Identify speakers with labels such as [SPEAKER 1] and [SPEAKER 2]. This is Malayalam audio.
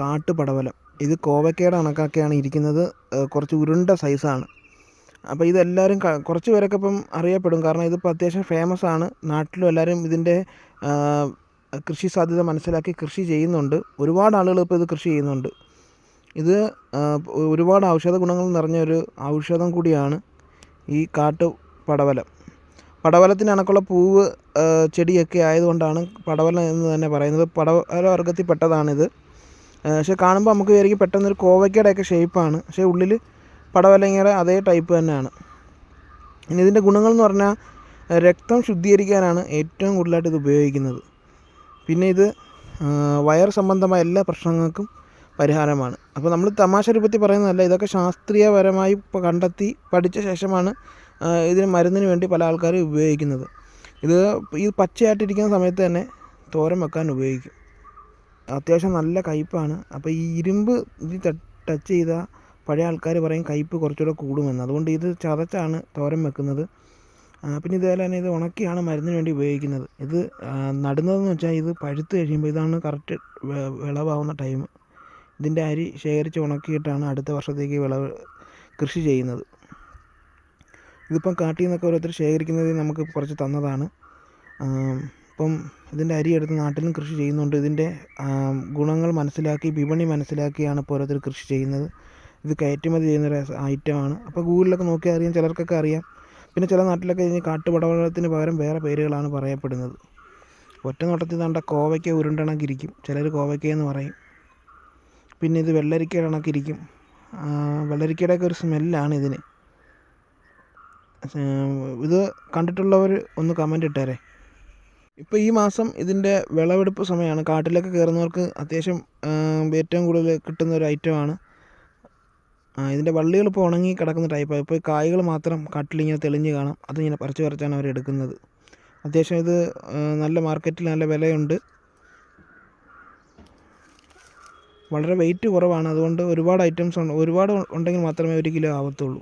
[SPEAKER 1] കാട്ടുപടവലം. ഇത് കോവക്കയുടെ കണക്കാക്കിയാണ് ഇരിക്കുന്നത്. കുറച്ച് ഉരുണ്ട സൈസാണ്. അപ്പോൾ ഇതെല്ലാവരും കുറച്ച് പേരൊക്കെ ഇപ്പം അറിയപ്പെടും. കാരണം ഇതിപ്പോൾ അത്യാവശ്യം ഫേമസ് ആണ്. നാട്ടിലും എല്ലാവരും ഇതിന്റെ കൃഷി സാധ്യത മനസ്സിലാക്കി കൃഷി ചെയ്യുന്നുണ്ട്. ഒരുപാട് ആളുകൾ ഇപ്പോൾ ഇത് കൃഷി ചെയ്യുന്നുണ്ട്. ഇത് ഒരുപാട് ഔഷധ ഗുണങ്ങൾ നിറഞ്ഞ ഒരു ഔഷധം കൂടിയാണ് ഈ കാട്ട് പടവലം പടവലത്തിന് കണക്കുള്ള പൂവ് ചെടിയൊക്കെ ആയതുകൊണ്ടാണ് പടവലം എന്ന് തന്നെ പറയുന്നത്. പടവല വർഗത്തിൽ പെട്ടതാണിത് പക്ഷെ കാണുമ്പോൾ നമുക്ക് വിചാരിക്കും പെട്ടെന്നൊരു കോവയ്ക്കയുടെയൊക്കെ ഷേപ്പാണ് പക്ഷേ ഉള്ളിൽ പടവലങ്ങയുടെ അതേ ടൈപ്പ് തന്നെയാണ്. ഇനി ഇതിന്റെ ഗുണങ്ങൾ എന്ന് പറഞ്ഞാൽ രക്തം ശുദ്ധീകരിക്കാനാണ് ഏറ്റവും കൂടുതലായിട്ട് ഇത് ഉപയോഗിക്കുന്നത്. പിന്നെ ഇത് വയർ സംബന്ധമായ എല്ലാ പ്രശ്നങ്ങൾക്കും പരിഹാരമാണ്. അപ്പോൾ നമ്മൾ തമാശ രൂപത്തിൽ പറയുന്നതല്ല ഇതൊക്കെ ശാസ്ത്രീയപരമായി കണ്ടെത്തി പഠിച്ച ശേഷമാണ് ഇതിന് മരുന്നിന് വേണ്ടി പല ആൾക്കാരും ഉപയോഗിക്കുന്നത്. ഇത് ഈ പച്ചയായിട്ടിരിക്കുന്ന സമയത്ത് തന്നെ തോരം വെക്കാൻ ഉപയോഗിക്കും. അത്യാവശ്യം നല്ല കയ്പ്പാണ് അപ്പോൾ ഈ ഇരുമ്പ് ഇതിൽ ടച്ച് ചെയ്താൽ പഴയ ആൾക്കാർ പറയും കയ്പ്പ് കുറച്ചുകൂടെ കൂടുമെന്ന്. അതുകൊണ്ട് ഇത് ചതച്ചാണ് തോരൻ വെക്കുന്നത്. പിന്നെ ഇതുപോലെ തന്നെ ഇത് ഉണക്കിയാണ് മരുന്നിന് വേണ്ടി ഉപയോഗിക്കുന്നത്. ഇത് നടുന്നതെന്ന് വെച്ചാൽ ഇത് പഴുത്ത് കഴിയുമ്പോൾ ഇതാണ് കറക്റ്റ് വിളവാകുന്ന ടൈം ഇതിന്റെ അരി ശേഖരിച്ച് ഉണക്കിയിട്ടാണ് അടുത്ത വർഷത്തേക്ക് വിളവ് കൃഷി ചെയ്യുന്നത്. ഇതിപ്പം കാട്ടിൽ നിന്നൊക്കെ ഓരോരുത്തർ ശേഖരിക്കുന്നത് നമുക്ക് കുറച്ച് തന്നതാണ്. ഇപ്പം ഇതിന്റെ അരി എടുത്ത് നാട്ടിലും കൃഷി ചെയ്യുന്നുണ്ട്. ഇതിന്റെ ഗുണങ്ങൾ മനസ്സിലാക്കി വിപണി മനസ്സിലാക്കിയാണ് ഇപ്പോൾ ഓരോരുത്തർ കൃഷി ചെയ്യുന്നത്. ഇത് കയറ്റുമതി ചെയ്യുന്നൊരു ഐറ്റമാണ്. അപ്പോൾ ഗൂഗിളിലൊക്കെ നോക്കിയാൽ അറിയാം ചിലർക്കൊക്കെ അറിയാം. പിന്നെ ചില നാട്ടിലൊക്കെ ഇതിന് കാട്ടുപടവലത്തിന് പകരം വേറെ പേരുകളാണ് പറയപ്പെടുന്നത്. ഒറ്റ നോട്ടത്തിൽ കണ്ട കോവയ്ക്ക ഉരുണ്ടണക്കിരിക്കും. ചിലർ കോവയ്ക്ക എന്ന് പറയും. പിന്നെ ഇത് വെള്ളരിക്ക കണക്കിരിക്കും വെള്ളരിക്കയുടെയൊക്കെ ഒരു സ്മെല്ലാണ് ഇതിന്. ഇത് കണ്ടിട്ടുള്ളവർ ഒന്ന് കമന്റ് ഇട്ടേരെ. ഇപ്പോൾ ഈ മാസം ഇതിന്റെ വിളവെടുപ്പ് സമയമാണ് കാട്ടിലൊക്കെ കയറുന്നവർക്ക് അത്യാവശ്യം ഏറ്റവും കൂടുതൽ കിട്ടുന്ന ഒരു ഐറ്റമാണ് ഇതിന്റെ വള്ളികൾ ഇപ്പോൾ ഉണങ്ങി കിടക്കുന്ന ടൈപ്പാണ് ഇപ്പോൾ കായ്കൾ മാത്രം കാട്ടിലിങ്ങനെ തെളിഞ്ഞ് കാണാം. അതിങ്ങനെ പറിച്ച് പറിച്ചാണ് അവർ എടുക്കുന്നത്. അത്യാവശ്യം ഇത് നല്ല മാർക്കറ്റിൽ നല്ല വിലയുണ്ട്. വളരെ വെയിറ്റ് കുറവാണ്. അതുകൊണ്ട് ഒരുപാട് ഐറ്റംസ് ഉണ്ട് ഒരുപാട് ഉണ്ടെങ്കിൽ മാത്രമേ ഒരു കിലോ ആവത്തുള്ളൂ.